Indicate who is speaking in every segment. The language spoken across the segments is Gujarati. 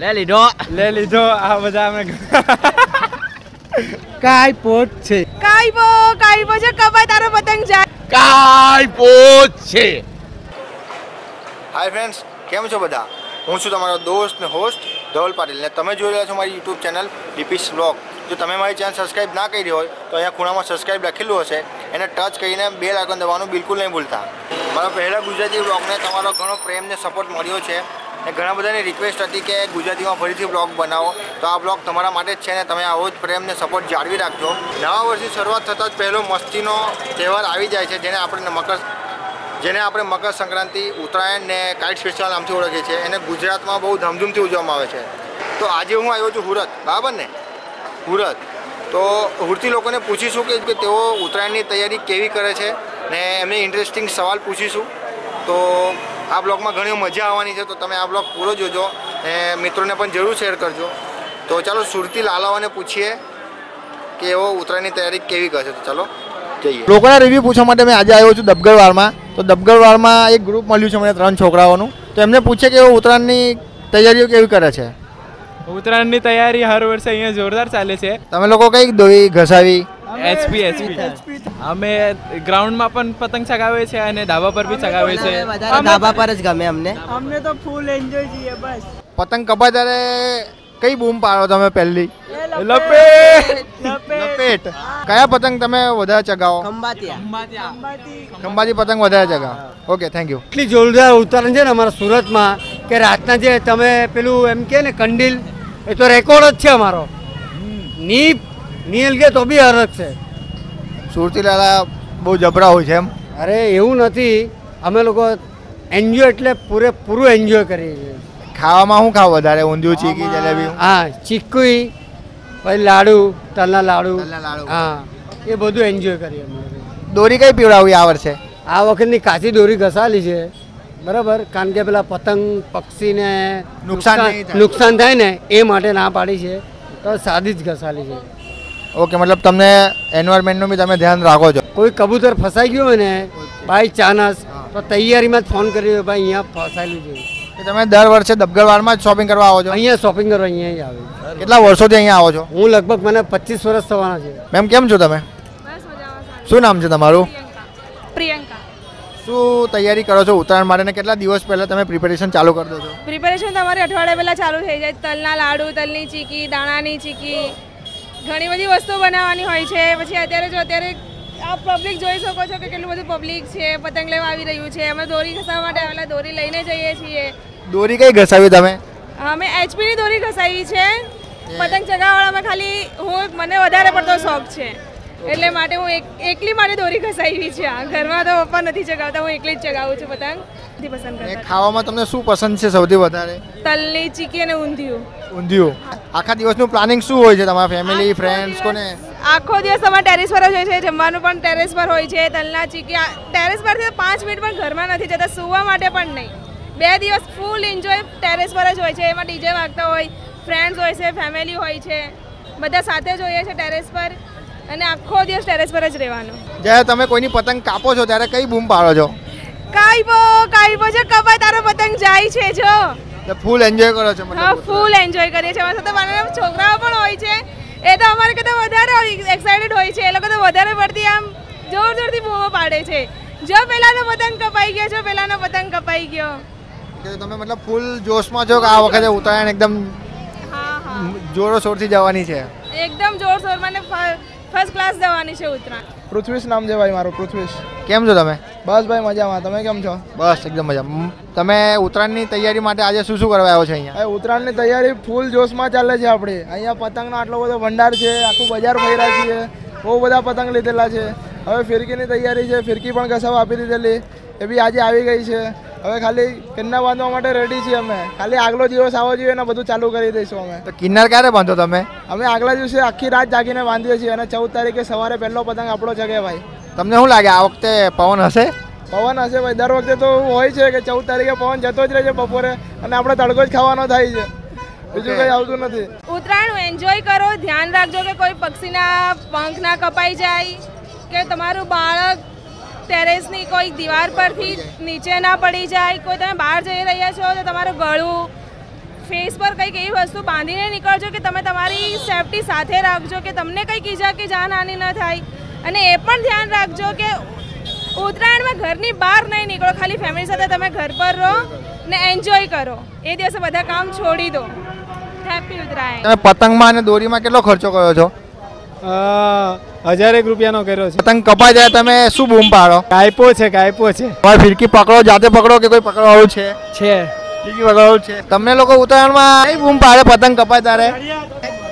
Speaker 1: લે લીધો
Speaker 2: લે લીધો આ બધા અમે
Speaker 3: કાય પોટ છે.
Speaker 4: કાઈબો કાઈબો છે કબાય તારો પતંગ જાય.
Speaker 1: કાય પોચ છે.
Speaker 5: હાય ફ્રેન્ડ્સ કેમ છો બધા? હું છું તમારો દોસ્ત ને હોસ્ટ ધવલ પાટીલ ને તમે જોઈ રહ્યા છો મારી યુટ્યુબ ચેનલ ડીપીસ બ્લોગ જો તમે મારી ચેનલ સબસ્ક્રાઇબ ના કરી હોય તો અહીંયા ખૂણામાં સબસ્ક્રાઈબ લખેલું હશે. એને ટચ કરીને બેલ આઇકન દબાવવાનું બિલકુલ નહીં ભૂલતા. મારા પહેલા ગુજરાતી બ્લોગને તમારો ઘણો પ્રેમ ને સપોર્ટ મળ્યો છે. ને ઘણા બધાની રિક્વેસ્ટ હતી કે ગુજરાતીમાં ફરીથી બ્લોગ બનાવો. તો આ બ્લોગ તમારા માટે જ છે ને તમે આવો જ પ્રેમને સપોર્ટ જાળવી રાખજો. નવા વર્ષની શરૂઆત થતાં જ પહેલો મસ્તીનો તહેવાર આવી જાય છે, જેને આપણે મકર જેને આપણે મકર સંક્રાંતિ, ઉત્તરાયણ ને કાઇટ ફેસ્ટિવલ નામથી ઓળખીએ છીએ. એને ગુજરાતમાં બહુ ધમધૂમથી ઉજવવામાં આવે છે. તો આજે હું આવ્યો છું હુરત, બરાબર ને? હુરત. તો હુરતી લોકોને પૂછીશું કે તેઓ ઉત્તરાયણની તૈયારી કેવી કરે છે ને એમને ઇન્ટરેસ્ટિંગ સવાલ પૂછીશું. તો આ બ્લોગમાં ઘણી મજા આવવાની છે તો તમે આ બ્લોગ પૂરો જોજો અને મિત્રોને પણ જરૂર શેર કરજો. તો ચાલો સુરતી લાલાઓને પૂછીએ કે એવો ઉત્તરાયણની તૈયારી કેવી કરશે તો ચાલો જઈએ. લોકોના રિવ્યૂ પૂછવા માટે મેં આજે આવ્યો છું દબગરવાળમાં તો દબગરવાળમાં એક ગ્રુપ મળ્યું છે મને ત્રણ છોકરાઓનું. તો એમને પૂછે કે એવો ઉત્તરાયણની તૈયારીઓ કેવી કરે છે?
Speaker 2: ઉત્તરાયણની તૈયારી હર વર્ષે અહીંયા જોરદાર ચાલે છે.
Speaker 5: તમે લોકો કઈ દોરી ઘસાવી?
Speaker 2: એચપી એચપી અમે ગ્રાઉન્ડમાં પણ પતંગ ચગાવે છે અને ધાબા પર બી ચગાવે છે.
Speaker 3: ધાબા પર જ ગમે અમને.
Speaker 4: અમને તો ફૂલ એન્જોય જોઈએ બસ.
Speaker 5: પતંગ કપાય ત્યારે કઈ બૂમ પાડો તમે પહેલી?
Speaker 2: લપેટ.
Speaker 5: લપેટ. કયા પતંગ તમે વધારે ચગાવો? ખંભાતી પતંગ વધારે ચગાવો. ઓકે થેન્ક યુ
Speaker 6: એટલી જોરદાર ઉત્તરાયણ છે ને અમારા સુરતમાં કે રાતના જે તમે પેલું એમ કે ને કંડીલ એ તો રેકોર્ડ જ છે અમારો. ની નીલ કે તો બી અલગ છે.
Speaker 5: સુરતી લાલા બહુ જબરા હોય છે એમ.
Speaker 6: અરે એવું નથી. અમે લોકો એન્જોય એટલે પૂરેપૂરું એન્જોય કરીએ છીએ.
Speaker 5: ખાવામાં શું ખાવ વધારે? ઊંધિયું ચીકી જલેબી?
Speaker 6: હા ચીકુઈ પછી લાડુ તલના લાડુ.
Speaker 5: લાડુ.
Speaker 6: હા એ બધું એન્જોય કરીએ અમે
Speaker 5: દોરી કઈ પીવડાવી આ વર્ષે?
Speaker 6: આ વખતની કાચી દોરી ઘસાલી છે. બરાબર? કારણ કે પેલા પતંગ પક્ષીને
Speaker 5: નુકસાન
Speaker 6: નુકસાન થાય. ને એ માટે ના પાડી છે. તો સાદી જ ઘસાલી છે.
Speaker 5: ઓકે મતલબ તમને એન્વાયરમેન્ટનું બી તમે ધ્યાન રાખો છો.
Speaker 6: કોઈ કબૂતર ફસાઈ ગયું હોય ને બાય ચાનસ તો તૈયારીમાં જ ફોન કર્યો ભાઈ અહીંયા ફસાયેલું છે.
Speaker 5: તમે દર વર્ષે દબગરવાડમાં જ શોપિંગ કરવા આવો છો?
Speaker 6: અહીંયા શોપિંગ કરવા અહીંયા જ આવે.
Speaker 5: કેટલા વર્ષોથી અહીંયા આવો છો?
Speaker 6: હું લગભગ મને પચીસ વર્ષ થવાના છે.
Speaker 5: મેમ કેમ છો તમે? શું નામ છે તમારું?
Speaker 4: પ્રિયંકા. પ્રિયંકા.
Speaker 5: શું તૈયારી કરો છો ઉત્તરાયણ માટે ને કેટલા દિવસ પહેલા તમે પ્રિપેરેશન ચાલુ કરી દો છો?
Speaker 4: પ્રિપેરેશન તમારી અઠવાડિયા પહેલા ચાલુ થઈ જાય. તલના લાડુ તલની ચીકી દાણાની ચીકી. ઘણી બધી વસ્તુઓ બનાવવાની હોય છે. પછી અત્યારે જો અત્યારે આ પબ્લિક જોઈ શકો છો કે કેટલું બધું પબ્લિક છે પતંગ લેવા આવી રહ્યું છે. અમે દોરી ઘસાવા માટે આવેલા દોરી લઈને જઈએ છીએ.
Speaker 5: દોરી કઈ ઘસાવી તમે?
Speaker 4: અમે એચપીની દોરી ઘસાવી છે. પતંગ ચગાવવાળામાં ખાલી હું મને વધારે પડતો શોખ છે. એટલે માટે હું એક એકલી માટે દોરી ઘસાવી છે. આ ઘરમાં તો પપ્પા નથી ચગાવતા હું એકલી જ ચગાવું છું પતંગ. પસંદ કરતા.
Speaker 5: ખાવામાં તમને શું પસંદ છે સૌથી વધારે?
Speaker 4: તલની ચીકી અને ઊંધિયું.
Speaker 5: ઊંધિયું. આખા દિવસનું પ્લાનિંગ શું હોય છે તમારા ફેમિલી ફ્રેન્ડ્સ કોને?
Speaker 4: આખો દિવસ તમારે ટેરેસ પર જ હોય છે જમવાનું પણ ટેરેસ પર હોય છે તલના ચીકી. ટેરેસ પરથી તો પાંચ મિનિટ પણ ઘરમાં નથી જતા સુવા માટે પણ નહીં. બે દિવસ ફૂલ એન્જોય ટેરેસ પર જ હોય છે એમાં ડીજે વાગતા હોય ફ્રેન્ડ્સ હોય છે ફેમિલી હોય છે. બધા સાથે જ હોઈએ છે ટેરેસ પર. અને આખો દિવસ ટેરેસ પર જ રહેવાનું.
Speaker 5: જ્યારે તમે કોઈની પતંગ કાપો છો ત્યારે કઈ બૂમ પાડો છો?
Speaker 4: કાઈબો કાઈબો જો કપાય તારો પતંગ જાય છે જો.
Speaker 5: તો ફૂલ એન્જોય કરો છો
Speaker 4: હા ફૂલ એન્જોય કરીએ છીએ. અમારા સાથે મારા છોકરાઓ પણ હોય છે. એ તો અમારે કરતાં વધારે એક્સાઇટેડ હોય છે. એ લોકો તો વધારે પડતી આમ જોર જોરથી બૂમો પાડે છે. જો પેલાનો પતંગ કપાઈ ગયો જો પેલાનો પતંગ કપાઈ ગયો.
Speaker 5: તમે મતલબ ફૂલ જોશમાં છો કે આ વખતે ઉત્તરાયણ એકદમ
Speaker 4: હા હા.
Speaker 5: જોરો શોરથી જવાની છે?
Speaker 4: એકદમ જોરશોરમાં ને ફર્સ્ટ ક્લાસ જવાની છે ઉત્તરાયણ.
Speaker 2: પૃથ્વીશ નામ છે ભાઈ મારું પૃથ્વીશ.
Speaker 5: કેમ છો તમે?
Speaker 2: બસ ભાઈ મજામાં તમે કેમ છો?
Speaker 5: બસ એકદમ મજા. તમે ઉત્તરાયણની તૈયારી માટે આજે શું શું કરવા આવ્યો છો અહીંયા?
Speaker 2: હવે ઉત્તરાયણની તૈયારી ફૂલ જોશમાં ચાલે છે આપણે. અહીંયા પતંગનો આટલો બધો ભંડાર છે આખું બજાર ફર્યા છીએ બહુ બધા પતંગ લીધેલા છે. હવે ફિરકીની તૈયારી છે ફિરકી પણ ઘસાવા આપી દીધેલી. એ બી આજે આવી ગઈ છે. હવે ખાલી કન્યા બાંધવા માટે રેડી છીએ અમે. ખાલી આગલો દિવસ આવો જોઈએ અને બધું ચાલુ કરી દઈશું અમે.
Speaker 5: તો કિન્નર ક્યારે બાંધો તમે?
Speaker 2: અમે આગલા દિવસે આખી રાત જાગીને બાંધીએ છીએ અને ચૌદ તારીખે સવારે પહેલો પતંગ આપણો જગે ભાઈ.
Speaker 5: તમને શું લાગે આ વખતે પવન હશે?
Speaker 2: પવન હશે ભાઈ. દર વખતે તો હોય છે કે ચૌદ તારીખે પવન જતો જ રહે છે બપોરે અને આપણે તડકો જ ખાવાનો થાય છે. બીજું કંઈ આવતું નથી.
Speaker 4: ઉત્તરાયણ એન્જોય કરો. ધ્યાન રાખજો કે કોઈ પક્ષીના પંખ ના કપાઈ જાય કે તમારું બાળક ટેરેસની કોઈ દીવાર પરથી નીચે ના પડી જાય કોઈ તમે બહાર જઈ રહ્યા છો તો તમારું ગળું ફેસ પર કંઈક એવી વસ્તુ બાંધીને નીકળજો કે તમે તમારી સેફટી સાથે રાખજો કે તમને કંઈક ઈજા કે જાનહાનિ ન થાય. અને એ પણ ધ્યાન રાખજો કે ઉત્તરાયણમાં ઘરની બહાર નહીં નીકળો ખાલી ફેમિલી સાથે તમે ઘર પર રહો ને એન્જોય કરો. એ દિવસે બધા કામ છોડી દો. હેપી ઉત્તરાયણ.
Speaker 5: તમે પતંગમાં અને દોરીમાં કેટલો ખર્ચો કર્યો છો?
Speaker 7: હજારેક રૂપિયાનો કર્યો છે.
Speaker 5: પતંગ કપાઈ જાય તમે શું બૂમ પાડો?
Speaker 7: કાયપો છે કાયપો છે.
Speaker 5: તમારે ફિરકી પકડો જાતે પકડો કે કોઈ પકડવાનું છે?
Speaker 7: છે.
Speaker 5: ફિરકી પકડવાનું છે. તમને લોકો ઉત્તરાયણમાં કઈ બૂમ પાડે પતંગ કપાય તારે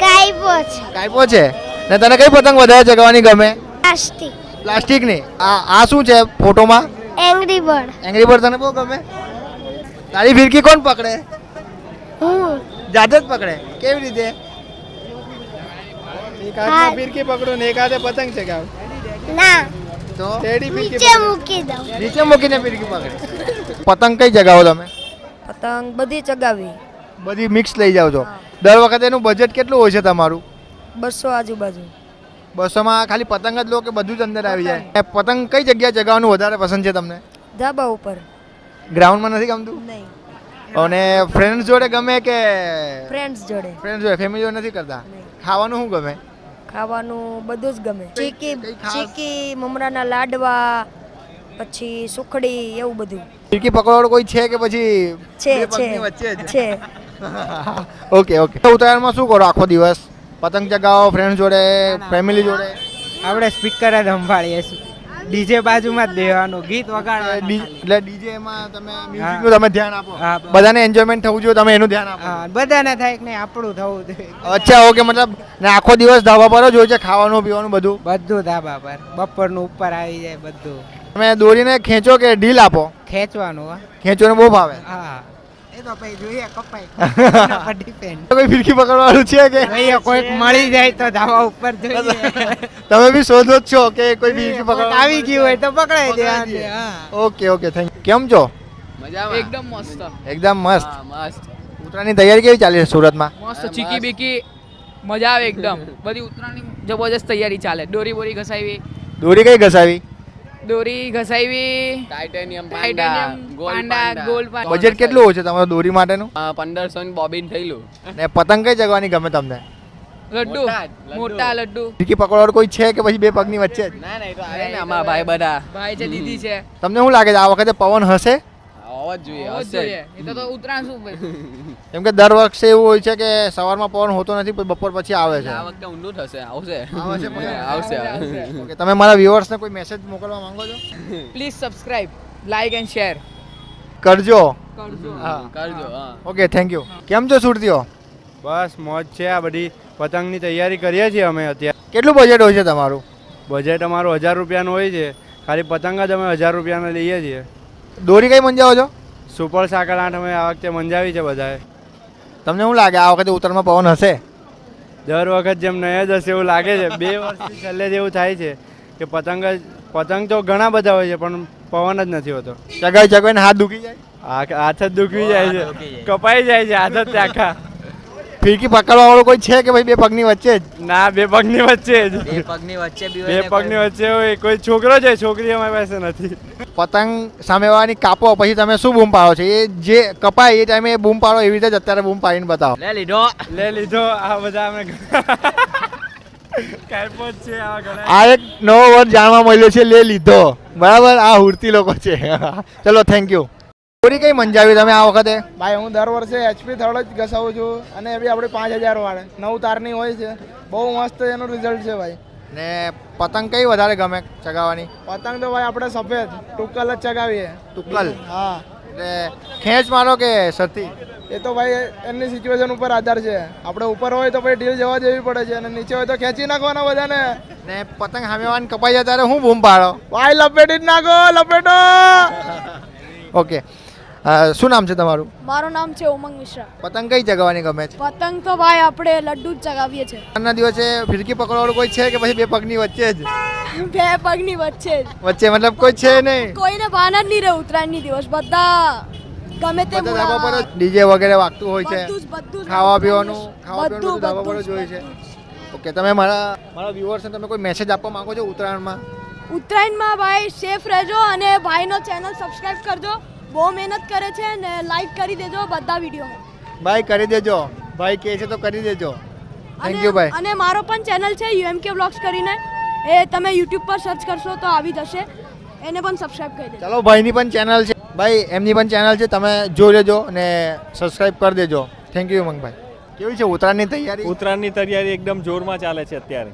Speaker 8: કાયપો છે.
Speaker 5: કાયપો છે. ને તને કઈ પતંગ વધારે ચગાવવાની ગમે?
Speaker 8: પ્લાસ્ટિક.
Speaker 5: પ્લાસ્ટિકની. આ આ શું છે ફોટોમાં?
Speaker 8: એંગ્રી બર્ડ
Speaker 5: એંગ્રી બર્ડ તને બહુ ગમે? તારી ફિરકી કોણ પકડે?
Speaker 8: હું.
Speaker 5: જાતે જ પકડે. કેવી રીતે?
Speaker 7: એક હાથમાં ફિરકી પકડો ને એક હાથે પતંગ ચગાવો
Speaker 8: ના.
Speaker 5: તો?
Speaker 7: ટેડી ફિરકી
Speaker 8: નીચે મૂકી દઉં.
Speaker 5: નીચે મૂકીને ફિરકી પકડે. પતંગ કઈ જગાવો તમે?
Speaker 3: પતંગ બધી ચગાવી.
Speaker 5: બધી મિક્સ લઈ જાવ છો. દર વખતે એનું બજેટ કેટલું હોય છે તમારું?
Speaker 3: બસો આજુબાજુ.
Speaker 5: બસોમાં ખાલી પતંગ જ લો કે બધું જ અંદર આવી જાય? પતંગ. કઈ જગ્યાએ ચગાવવાનું વધારે પસંદ છે તમને?
Speaker 3: ધાબા ઉપર.
Speaker 5: ગ્રાઉન્ડમાં નથી ગમતું?
Speaker 3: નહીં.
Speaker 5: અને ફ્રેન્ડ્સ જોડે ગમે કે
Speaker 3: ફ્રેન્ડ્સ જોડે.
Speaker 5: ફ્રેન્ડ્સ જોડે? ફેમિલી જોડે નથી કરતા? ખાવાનું શું ગમે?
Speaker 3: ખાવાનું બધું જ ગમે. ચીકી ચીકી મમરાના લાડવા પછી સુખડી એવું બધું.
Speaker 5: ચીકી પકડવાળો કોઈ છે કે પછી
Speaker 3: છે છે છે.
Speaker 5: Okay okay. ઉત્તરાયણમાં શું કરો આખો દિવસ? પતંગ ચગાવો ફ્રેન્ડ જોડે ફેમિલી જોડે?
Speaker 9: આપણે સ્પીકર જ સંભાળીએ ડીજે બાજુમાં જ દેવાનું ગીત વગાડવાનું
Speaker 5: એટલે ડીજે માં તમે મ્યુઝિકનું તમે ધ્યાન આપો. બધાને એન્જોયમેન્ટ થવું જોઈએ તમે એનું ધ્યાન આપો.
Speaker 9: બધાને થાય કે નહીં આપણું થવું જોઈએ.
Speaker 5: અચ્છા ઓકે મતલબ ને આખો દિવસ ધાબા પર જ હોય છે ખાવાનું પીવાનું બધું?
Speaker 9: બધું ધાબા પર. બપોરનું ઉપર આવી જાય બધું.
Speaker 5: તમે દોરીને ખેંચો કે ઢીલ આપો?
Speaker 9: ખેંચવાનું
Speaker 5: ખેંચવાનું બહુ ભાવે.
Speaker 9: હા. એ તો પછી જોઈએ કપાય. પર depend.
Speaker 5: કોઈ ફિરકી પકડવાનું છે કે?
Speaker 9: જોઈએ કોઈક મળી જાય તો ધાવા ઉપર જોઈએ.
Speaker 5: તમે બી શોધો જ છો કે કોઈ ફિરકી પકડ
Speaker 9: આવી ગયું હોય તો પકડાઈ દેવાનું
Speaker 5: દે.
Speaker 9: હા.
Speaker 5: ઓકે ઓકે થેન્ક કેમ છો?
Speaker 10: મજામાં. એકદમ મસ્ત.
Speaker 5: એકદમ મસ્ત.
Speaker 10: હા મસ્ત.
Speaker 5: ઉત્તરાયણની તૈયારી કેવી ચાલી છે સુરતમાં?
Speaker 10: મસ્ત ચીકી બીકી મજા આવે એકદમ. બધી ઉત્તરાયણની જબરજસ્ત તૈયારી ચાલે. દોરી બોરી ઘસાવી.
Speaker 5: દોરી કઈ ઘસાવી?
Speaker 10: દોરી ઘસાવી
Speaker 11: ટાઇટેનિયમ
Speaker 10: પાંડા ગોલ્ડ
Speaker 5: બજેટ કેટલું હોય છે તમારું દોરી માટેનું?
Speaker 11: 1500 ની બોબિન થયેલું.
Speaker 5: ને પતંગ કઈ જગવાની ગમે તમને?
Speaker 10: લડ્ડુ.
Speaker 11: મોટા લડ્ડુ.
Speaker 10: ટીકી લડ્ડુ.
Speaker 5: પકડવાનું કોઈ છે કે પછી બે પગની વચ્ચે જ?
Speaker 11: ના ના એ તો આવે ને અમારા ભાઈ બધા.
Speaker 10: ભાઈ છે દીદી છે.
Speaker 5: તમને શું લાગે છે આ વખતે પવન હશે?
Speaker 11: આવવા જ જોઈએ હશે
Speaker 10: એ તો તો ઉત્તરાયણ શું ભાઈ?
Speaker 5: કેમ કે દર વખતે એવું હોય છે કે સવારમાં પવન હોતો નથી પછી બપોર પછી આવે છે.
Speaker 11: આ વખતે ઊંડું થશે આવશે.
Speaker 5: આવશે
Speaker 11: આવશે.
Speaker 5: તમે મારા વ્યુઅર્સને કોઈ મેસેજ મોકલવા માંગો છો?
Speaker 10: Please subscribe like and share
Speaker 5: કરજો.
Speaker 10: કરજો.
Speaker 5: હા
Speaker 11: કરજો હા.
Speaker 5: ઓકે થેન્ક યુ કેમ છો સુરતીઓ?
Speaker 7: બસ મોજ છે. આ બધી પતંગની તૈયારી કરીએ છીએ અમે અત્યારે.
Speaker 5: કેટલું બજેટ હોય છે તમારું?
Speaker 7: બજેટ અમારું હજાર રૂપિયાનું હોય છે. ખાલી પતંગ જ અમે હજાર રૂપિયાના લઈએ છીએ.
Speaker 5: દોરી કઈ મંજાવો છો?
Speaker 7: સુપર સાકર આઠ અમે આ વખતે મંજાવી છે બધાએ.
Speaker 5: તમને શું લાગે આ વખતે ઉત્તરમાં પવન હશે?
Speaker 7: દર વખત જેમ નય જ હશે એવું લાગે છે. બે વર્ષથી છેલ્લે જેવું થાય છે કે પતંગ જ પતંગ તો ઘણા બધા હોય છે પણ પવન જ નથી હોતો.
Speaker 5: ચગાઈ ચગાઈને હાથ દુખી જાય?
Speaker 7: હાથ જ દુખી જાય છે. કપાઈ જાય છે હાથ જ આખા.
Speaker 5: ફિરકી પકડવા વાળો કોઈ છે કે ભાઈ બે પગની વચ્ચે જ?
Speaker 7: ના બે પગની વચ્ચે જ.
Speaker 3: બે પગની વચ્ચે બી
Speaker 7: બે પગની વચ્ચે હોય કોઈ છોકરો છે? છોકરી અમારી પાસે નથી.
Speaker 5: પતંગ સામેવાળાની કાપો પછી તમે શું બૂમ પાડો છો? એ જે કપાય એ ટાઈમે બૂમ પાડો એવી રીતે જ અત્યારે બૂમ પાડીને બતાવો.
Speaker 3: લે લીધો.
Speaker 7: લે લીધો આ બધા અમે
Speaker 5: આ એક નવો વર્ડ જાણવા મળ્યો છે લે લીધો. બરાબર? આ હુરતી લોકો છે. ચલો થેન્ક યુ દોરી કઈ મંજાવી તમે આ વખતે?
Speaker 2: ભાઈ હું દર વર્ષે એચપી થર્ડ જ ઘસાવું છું અને એ બી આપણે પાંચ હજાર વાળે. નવ તારની હોય છે. બહુ મસ્ત એનું રિઝલ્ટ છે ભાઈ.
Speaker 5: ને પતંગ કઈ વધારે ગમે ચગાવવાની?
Speaker 2: પતંગ તો ભાઈ આપણે સફેદ. ટુકલ જ ચગાવીએ.
Speaker 5: ટુકલ
Speaker 2: હા.
Speaker 5: એટલે ખેંચ મારો કે સતી?
Speaker 2: એ તો ભાઈ એમની સિચ્યુએશન ઉપર આધાર છે. આપણે ઉપર હોય તો ભાઈ ઢીલ જવા જેવી પડે છે અને નીચે હોય તો ખેંચી નાખવાના બધાને.
Speaker 5: ને પતંગ સામેવાન કપાઈ જાય ત્યારે હું બૂમ પાડો?
Speaker 2: ભાઈ લપેટી જ નાખો લપેટો!
Speaker 5: ઓકે. શું નામ છે તમારું?
Speaker 8: મારું નામ છે ઉમંગ મિશ્રા.
Speaker 5: પતંગ કઈ ચગાવવાની ગમે છે?
Speaker 8: પતંગ તો ભાઈ આપણે લડ્ડુ જ ચગાવીએ છીએ.
Speaker 5: આજના દિવસે ફિરકી પકડવાનું કોઈ છે કે પછી બે પગની વચ્ચે જ?
Speaker 8: બે પગની વચ્ચે જ.
Speaker 5: વચ્ચે મતલબ કોઈ છે નહીં?
Speaker 8: કોઈને ભાન જ નહીં રહે ઉત્તરાયણની દિવસ. બધા ગમે તે
Speaker 5: ધાબા પર ડીજે વગેરે વાગતું હોય છે. ખાવા પીવાનું ખાવા પીવાનું ધાબા પર જ હોય છે. ઓકે તમે મારા મારા વ્યુઅર્સને તમે કોઈ મેસેજ આપવા માંગો છો ઉત્તરાયણમાં?
Speaker 8: ઉત્તરાયણમાં ભાઈ સેફ રહેજો અને ભાઈનો ચેનલ સબસ્ક્રાઇબ કરજો. બહુ મહેનત કરે છે ને લાઈક કરી દેજો બધા વીડિયો
Speaker 5: ભાઈ કરી દેજો. ભાઈ કહે છે તો કરી દેજો. થેન્ક યુ ભાઈ.
Speaker 8: અને મારો પણ ચેનલ છે યુએમકે વ્લોગ્સ કરીને. એ તમે યુટ્યુબ પર સર્ચ કરશો તો આવી જશે. એને પણ સબસ્ક્રાઇબ કરી દેજો.
Speaker 5: ચાલો ભાઈની પણ ચેનલ છે. ભાઈ એમની પણ ચેનલ છે. તમે જોઈ લેજો અને સબસ્ક્રાઇબ કરી દેજો. થેન્ક યુ મંગભાઈ કેવી છે ઉત્તરાયણની તૈયારી?
Speaker 12: ઉત્તરાયણની તૈયારી એકદમ જોરમાં ચાલે છે અત્યારે.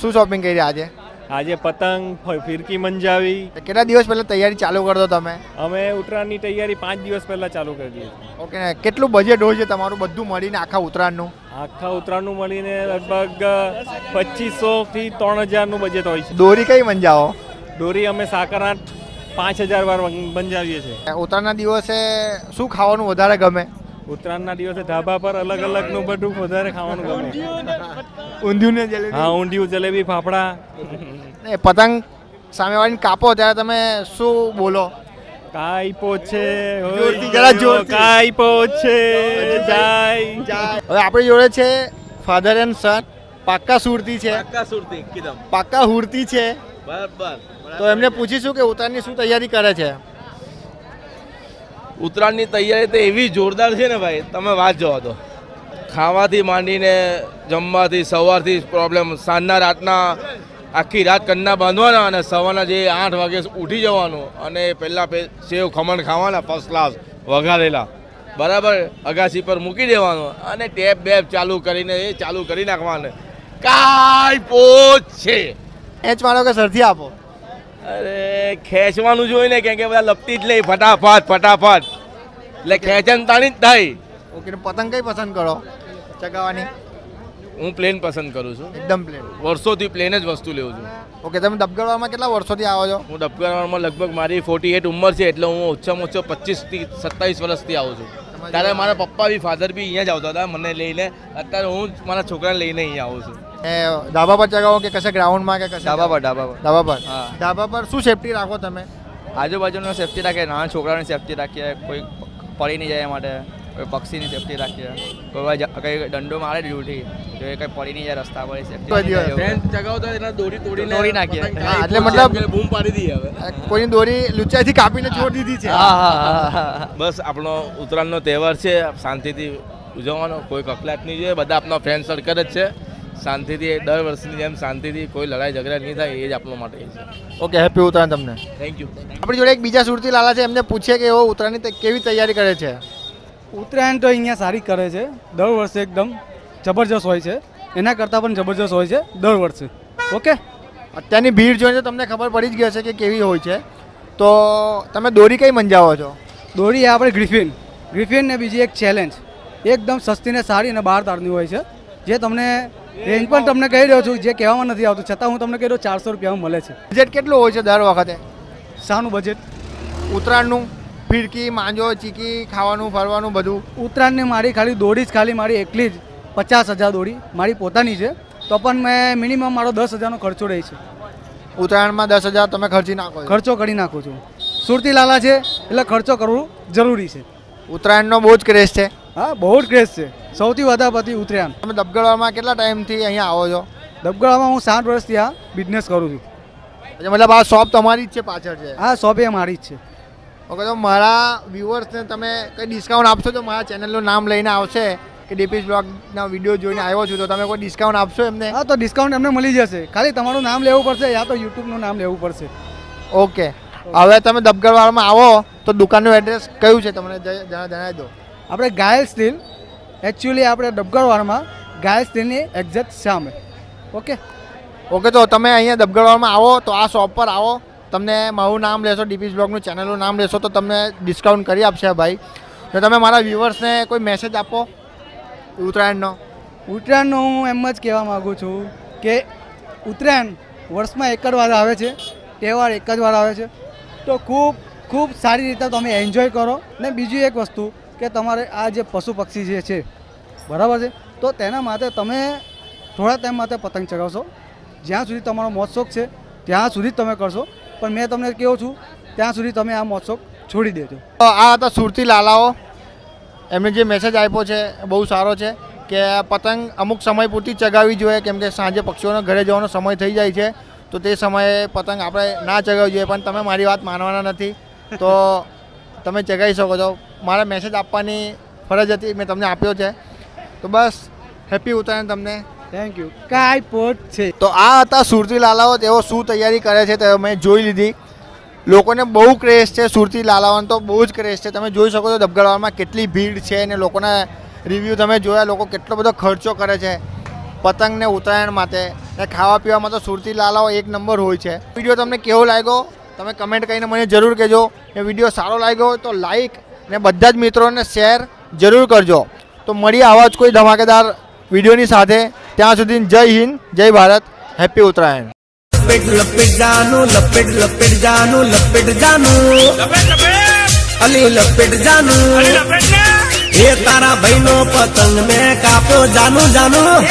Speaker 5: શું શોપિંગ કરી આજે?
Speaker 12: આજે પતંગ ફિરકી મંજાવી.
Speaker 5: કેટલા દિવસ પહેલા તૈયારી ચાલુ કરતો તમે?
Speaker 12: અમે ઉત્તરાયણની તૈયારી પાંચ દિવસ પહેલા ચાલુ કરી દીધી
Speaker 5: ઓકે કેટલું બજેટ હોય છે તમારું બધું મળીને આખા ઉત્તરાયણનું?
Speaker 12: આખા ઉત્તરાયણનું મળીને લગભગ પચીસો થી ત્રણ હજારનું બજેટ હોય છે.
Speaker 5: દોરી કઈ મંજાવો?
Speaker 12: દોરી અમે સાકરાટ પાંચ હજાર વાર બંજાવીએ છીએ.
Speaker 5: ઉત્તરાયણના દિવસે શું ખાવાનું વધારે ગમે?
Speaker 12: ઉત્તરાયણના દિવસે ધાબા પર અલગ અલગનું બધું વધારે ખાવાનું ગમે.
Speaker 5: ઊંધિયું
Speaker 12: હા ઊંધિયું જલેબી ફાફડા.
Speaker 5: પતંગ સામેવાળીને કાપો ત્યારે તમે શું બોલો?
Speaker 12: કાઈપો છે
Speaker 5: જરા જોરથી.
Speaker 12: કાઈપો છે જાય.
Speaker 5: હવે આપણી જોડે છે ફાધર એન્ડ સન પાક્કા સુરતી છે.
Speaker 1: પાક્કા સુરતી એકદમ.
Speaker 5: પાક્કા હુરતી છે.
Speaker 1: બરાબર.
Speaker 5: તો એમને પૂછીશું કે ઉત્તરાયણની શું તૈયારી કરે છે?
Speaker 1: ઉત્તરાયણની તૈયારી તો એવી જોરદાર છે ને ભાઈ તમે વાત જોવો તો ખાવાથી માંડીને જમવાથી સવારથી પ્રોબ્લેમ સાંજના રાતના આખી રાત કન્ના બાંધવાના અને સવારના જે આઠ વાગે ઉઠી જવાનું અને પહેલાં સેવ ખમણ ખાવાના ફર્સ્ટ ક્લાસ વઘારેલા. બરાબર અગાસી પર મૂકી દેવાનું અને ટેપ બેપ ચાલુ કરીને એ ચાલુ કરી નાખવાનું. કાંઈ પોચ છે.
Speaker 5: એચ મારો કે સરથી આપો.
Speaker 1: અરે ખેંચવાનું જોઈને કેમ કે બધા લપટી જ લે ફટાફટ ફટાફટ. એટલે ખેંચન તાણી જ થાય.
Speaker 5: ઓકે ને પતંગ કઈ પસંદ કરો? ચગાવવાની
Speaker 1: હું પ્લેન પસંદ કરું છું.
Speaker 5: એકદમ પ્લેન.
Speaker 1: વર્ષોથી પ્લેન જ વસ્તુ લેવું છું.
Speaker 5: ઓકે તમે ડબગરવાળમાં કેટલા વર્ષોથી આવો છો?
Speaker 1: હું ડબગરવાળમાં લગભગ મારી ફોર્ટી એટ ઉંમર છે એટલે હું ઓછામાં ઓછો પચીસથી સત્તાવીસ વર્ષથી આવું છું. ત્યારે મારા પપ્પા બી ફાધર બી અહીંયા જ આવતા હતા મને લઈને. અત્યારે હું મારા છોકરાને લઈને અહીંયા આવું છું.
Speaker 5: ધાબા પર ચગાવો કે કશે ગ્રાઉન્ડમાં કે કશે?
Speaker 11: ધાબા પર ધાબા પર.
Speaker 5: ધાબા પર? ધાબા પર શું સેફટી રાખો તમે?
Speaker 11: આજુબાજુનો સેફટી રાખે નાના છોકરાની સેફટી રાખીએ કોઈ પડી નહીં જાય એ માટે. પક્ષીની સેફટી રાખીએ. કોઈ કંઈ દંડો મારે ડ્યુટી જો એ કંઈ પડી નહીં જાય રસ્તા પર. સેફટી
Speaker 1: દોરી
Speaker 11: તોડી નાખીએ.
Speaker 5: એટલે મતલબ-
Speaker 1: બૂમ પાડી દઈએ હવે.
Speaker 5: કોઈની દોરી લુચાઈથી કાપીને છોડી દીધી છે.
Speaker 1: બસ આપણો ઉત્તરાયણનો તહેવાર છે શાંતિથી ઉજવવાનો કોઈ કકલાટ નહીં જોઈએ બધા આપણા ફ્રેન્ડ સર્કલ જ છે. શાંતિથી દર વર્ષની જેમ શાંતિથી કોઈ લડાઈ ઝઘડા નહીં થાય એ જ આપણો માટે છે.
Speaker 5: ઓકે હેપી ઉત્તરાયણ તમને.
Speaker 1: થેન્ક યુ
Speaker 5: આપણી જોડે એક બીજા સુરતી લાલા છે એમને પૂછીએ કે એવો ઉત્તરાયણની તે- કેવી તૈયારી કરે છે.
Speaker 13: ઉત્તરાયણ તો અહીંયા સારી કરે છે. દર વર્ષે એકદમ જબરજસ્ત હોય છે. એના કરતાં પણ જબરજસ્ત હોય છે દર વર્ષે. ઓકે?
Speaker 5: અત્યારની ભીડ જોઈને તમને ખબર પડી જ ગઈ હશે કે કેવી હોય છે. તો તમે દોરી કઈ મંજાવો છો?
Speaker 13: દોરી આપણે ગ્રીફિન. ગ્રીફિન ને બીજી એક ચેલેન્જ એકદમ સસ્તી ને સારી અને બાર તારની હોય છે. જે તમને રેન્જ પણ તમને કહી રહ્યો છું જે કહેવામાં નથી આવતું. છતાં હું તમને કહી રહ્યો ચારસો રૂપિયામાં મળે છે.
Speaker 5: બજેટ કેટલું હોય છે દર વખતે?
Speaker 13: શાનું બજેટ
Speaker 5: ઉત્તરાયણનું? ફિરકી માંજો ચીકી ખાવાનું ફરવાનું બધું.
Speaker 13: ઉત્તરાયણની મારી ખાલી દોડી જ ખાલી મારી એકલી જ પચાસ હજાર દોડી મારી પોતાની છે. તો પણ મેં મિનિમમ મારો દસ હજારનો ખર્ચો રહે છે.
Speaker 5: ઉત્તરાયણમાં દસ હજાર તમે ખર્ચી નાખો
Speaker 13: ખર્ચો કરી નાખું છું. સુરતી લાલા છે એટલે ખર્ચો કરવું જરૂરી છે.
Speaker 5: ઉત્તરાયણનો બહુ જ ક્રેઝ છે.
Speaker 13: હા બહુ જ ક્રેઝ છે. સૌથી વધારે પછી ઉત્તરાયણ.
Speaker 5: તમે દબગડવામાં કેટલા ટાઈમથી અહીંયા આવો છો?
Speaker 13: દબગડામાં હું સાત વર્ષથી આ બિઝનેસ કરું છું.
Speaker 5: મતલબ આ શોપ તમારી જ છે પાછળ છે.
Speaker 13: હા શોપ એ મારી જ છે.
Speaker 5: ઓકે તો મારા વ્યુઅર્સને તમે કંઈ ડિસ્કાઉન્ટ આપશો તો મારા ચેનલનું નામ લઈને આવશે કે ડીપીસ બ્લોગના વીડિયો જોઈને આવ્યો છું તો તમે કોઈ ડિસ્કાઉન્ટ આપશો એમને?
Speaker 13: હા તો ડિસ્કાઉન્ટ એમને મળી જશે. ખાલી તમારું નામ લેવું પડશે યા તો યુટ્યુબનું નામ લેવું પડશે.
Speaker 5: ઓકે. હવે તમે દબગડવાળામાં આવો તો દુકાનનું એડ્રેસ કયું છે તમને જણાવી દો.
Speaker 13: આપણે ગાયલ સ્ટીલ એકચ્યુઅલી આપણે ડબગડવાડમાં ગાયલ સ્ટીલની એક્ઝેક્ટ સામે. ઓકે?
Speaker 5: ઓકે તો તમે અહીંયા દબગડવામાં આવો તો આ શોપ પર આવો. તમને મારું નામ લેશો, ડીપીસ બ્લોગનું ચેનલનું નામ લેશો, તો તમને ડિસ્કાઉન્ટ કરી આપશે ભાઈ. તો તમે મારા વ્યુઅર્સને કોઈ મેસેજ આપો? ઉત્તરાયણનો.
Speaker 13: ઉત્તરાયણનો હું એમ જ કહેવા માગું છું કે ઉત્તરાયણ વર્ષમાં એક જ વાર આવે છે, તહેવાર એક જ વાર આવે છે. તો ખૂબ ખૂબ સારી રીતે તમે એન્જોય કરો. ને બીજી એક વસ્તુ કે તમારે આ જે પશુ પક્ષી જે છે, બરાબર છે? તો તેના માટે તમે થોડા ટાઈમ માટે પતંગ ચગાવશો. જ્યાં સુધી તમારો મોજશોખ છે, ત્યાં સુધી તમે કરશો. પણ મેં તમને કહું છું, ત્યાં સુધી તમે આ મહોત્સવ છોડી દેજો.
Speaker 5: આ હતા સુરતી લાલાઓ. એમને જે મેસેજ આપ્યો છે, બહુ સારો છે કે પતંગ અમુક સમય પૂરતી ચગાવવી જોઈએ, કેમ કે સાંજે પક્ષીઓનો ઘરે જવાનો સમય થઈ જાય છે, તો તે સમયે પતંગ આપણે ના ચગાવવી જોઈએ. પણ તમે મારી વાત માનવાના નથી, તો તમે ચગાવી શકો છો. મારા મેસેજ આપવાની ફરજ હતી, મેં તમને આપ્યો છે. તો બસ હેપી ઉત્તરાયણ તમને.
Speaker 13: થેન્ક યુ કાંઈ પોટ છે.
Speaker 5: તો આ હતા સુરતી લાલાઓ, તેઓ શું તૈયારી કરે છે તે મેં જોઈ લીધી. લોકોને બહુ ક્રેઝ છે સુરતી લાલાઓનો તો બહુ જ ક્રેઝ છે. તમે જોઈ શકો છો દબગડવામાં કેટલી ભીડ છે અને લોકોના રિવ્યૂ તમે જોયા, લોકો કેટલો બધો ખર્ચો કરે છે પતંગને ઉત્તરાયણ માટે. ને ખાવા પીવામાં તો સુરતી લાલાઓ એક નંબર હોય છે. વીડિયો તમને કેવો લાગ્યો? તમે કમેન્ટ કરીને મને જરૂર કહેજો. એ વીડિયો સારો લાગ્યો તો લાઈક ને બધા જ મિત્રોને શેર જરૂર કરજો. તો મળીએ આવા જ કોઈ ધમાકેદાર વિડીયોની સાથે. ત્યાં સુધી જય હિન્દ જય ભારત હેપી ઉત્તરાયણ
Speaker 14: લપેટ લપેટ જાનું લપેટ લપેટ જાનું લપેટ જાનું અલી લપેટ જાનું એ તારા ભાઈનો પતંગ મેં કાપ્યો જાનું જાનું